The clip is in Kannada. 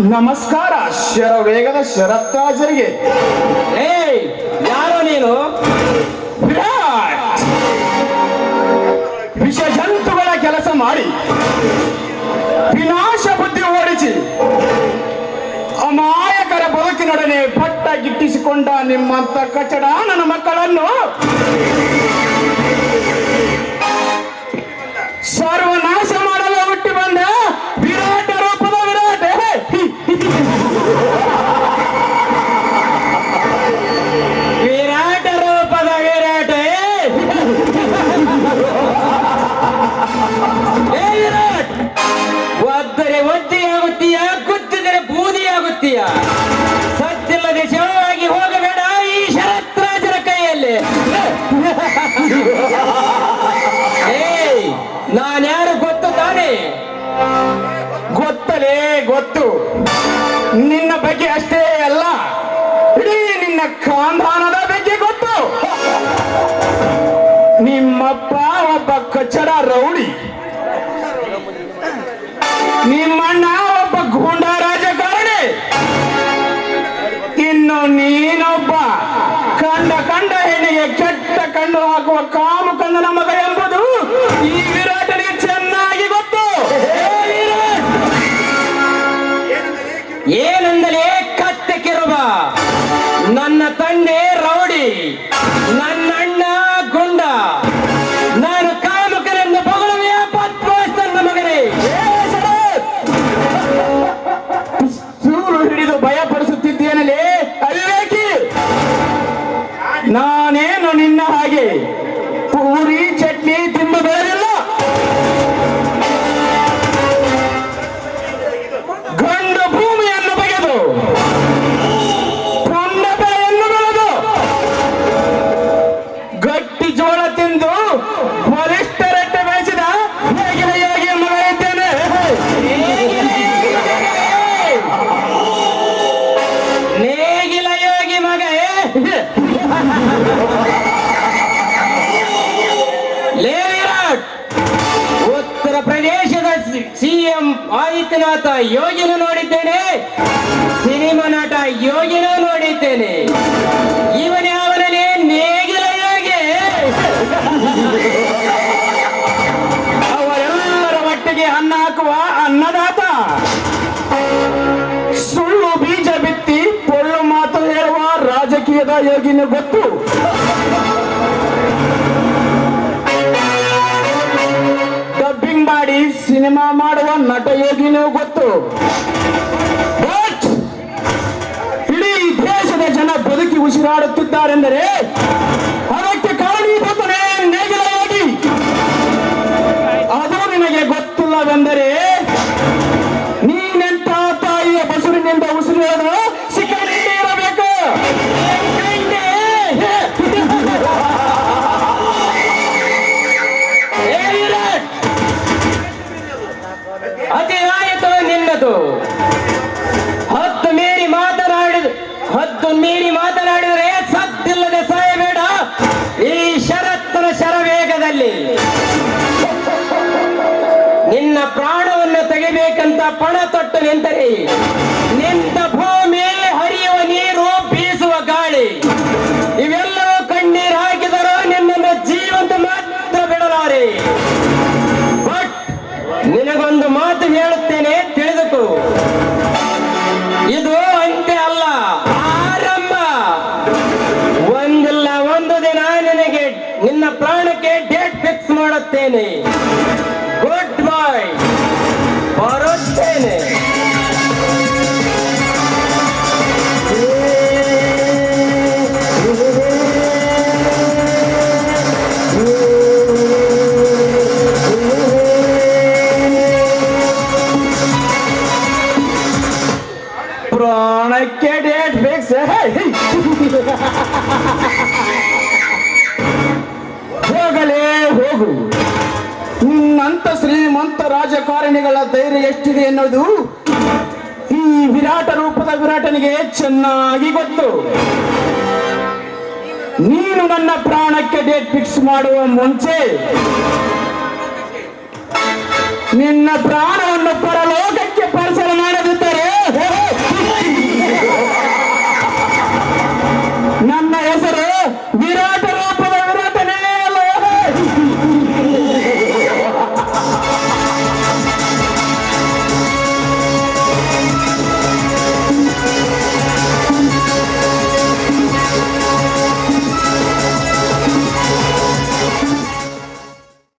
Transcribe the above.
ನಮಸ್ಕಾರ, ಶರ ವೇಗದ ಶರತ್ರಾಜರಿಗೆ. ಏಯ್, ಯಾರು ನೀನು? ವಿಷ ಜಂತುಗಳ ಕೆಲಸ ಮಾಡಿ. ವಿನಾಶ ಬುದ್ಧಿ ಓಡಿಸಿ. ಅಮಾಯಕರ ಬದುಕಿನೊಡನೆ ಪಟ್ಟ ಗಿಟ್ಟಿಸಿಕೊಂಡ ನಿಮ್ಮಂತ ನನ್ನ ಮಕ್ಕಳನ್ನು ನಿಮ್ಮಪ್ಪ ಒಬ್ಬ ಕಚ್ಚಡ ರೌಡಿ. ನಿಮ್ಮಣ್ಣ ಒಬ್ಬ ಗೂಂಡ ರಾಜಕಾರಣಿ. ಇನ್ನು ನೀನೊಬ್ಬ ಕಂಡ ಕಂಡ ಹೆಣ್ಣಿಗೆ ಕೆಟ್ಟ ಕಣ್ಣು ಹಾಕುವ ಕಾಮುಕಂದನ ಮಗ ಎಂಬುದು ಈ ವಿರಾಟನಿಗೆ ಚೆನ್ನಾಗಿ ಗೊತ್ತು! ಏನೆಂದಲೇ ಕತ್ತೆ ಕಿರುಬ. ನನ್ನ ತಂದೆ ರೌಡಿ. ನನ್ನ ನಾನೇನು ಹಾಗೆ. ಪೂರಿ ಚಟ್ನಿ ತಿಂಬ ಬೆಳೆದಿಲ್ಲ. ಆದಿತ್ಯನಾಥ ಯೋಗಿನೂ ನೋಡಿದ್ದೇನೆ. ಸಿನಿಮಾ ನಾಟ ಯೋಗಿನೂ ನೋಡಿದ್ದೇನೆ. ಇವನೇ ಅವರೆಲ್ಲರ ಮಟ್ಟಿಗೆ ಅನ್ನ ಹಾಕುವ ಅನ್ನದಾತ. ಸುಳ್ಳು ಬೀಜ ಬಿತ್ತಿ, ಪೊಳ್ಳು ಮಾತು ಹೇಳುವ ರಾಜಕೀಯದ ಯೋಗಿನ ಗೊತ್ತು. ಮಾಡಿ ಸಿನಿಮಾ ಮಾಡುವ ನಟ ಯೋಗಿನೂ ಗೊತ್ತು. ಇಡೀ ದೇಶದ ಜನ ಬದುಕಿ ಉಸಿರಾಡುತ್ತಿದ್ದಾರೆಂದರೆ ಅದಕ್ಕೆ ಕಾರಣೀಭೂತನೇ ನೇಗಿಲ ಯೋಗಿ ಅದು ನಿನಗೆ ಗೊತ್ತಿಲ್ಲವೆಂದರೆ ನಿನ್ನ ಪ್ರಾಣವನ್ನು ತೆಗಿಬೇಕಂತ ಪಣ ತೊಟ್ಟು ನಿಂತರೆ. ನಿಂತ ಭೂಮಿ ಹರಿಯುವ ನೀರು ಬೀಸುವ ಗಾಳಿ. ಇವೆಲ್ಲರೂ ಕಣ್ಣೀರು ಹಾಕಿದರೂ ನಿನ್ನನ್ನು ಜೀವಂತ ಮಾತ್ರ ಬಿಡಲಾರೆ. ಬಟ್, ನಿನಗೊಂದು ಮಾತು ಹೇಳುತ್ತೇನೆ, ತಿಳಿದುಕೋ. ಇದು ಅಂತ್ಯ ಅಲ್ಲ, ಆರಂಭ. ಒಂದಿಲ್ಲ, ಒಂದು ದಿನ ನಿನಗೆ ನಿನ್ನ ಫಿಕ್ಸ್ ಮಾಡುತ್ತೇನೆ ಗುಡ್ ಬಾಯ್ ಬರುತ್ತೇನೆ ಪ್ರಾಣಕ್ಕೆ ಡೇಟ್ ಫಿಕ್ಸ್ ಹೋಗಲೇ ನಿನ್ನಂತ ಶ್ರೀಮಂತ ರಾಜಕಾರಣಿಗಳ ಧೈರ್ಯ ಎಷ್ಟಿದೆ ಎನ್ನುವುದು ಈ ವಿರಾಟ ರೂಪದ ವಿರಾಟನಿಗೆ ಚೆನ್ನಾಗಿ ಗೊತ್ತು. ನೀನು ನನ್ನ ಪ್ರಾಣಕ್ಕೆ ಡೇಟ್ ಫಿಕ್ಸ್ ಮಾಡುವ ಮುಂಚೆ ನಿನ್ನ ಪ್ರಾಣವನ್ನು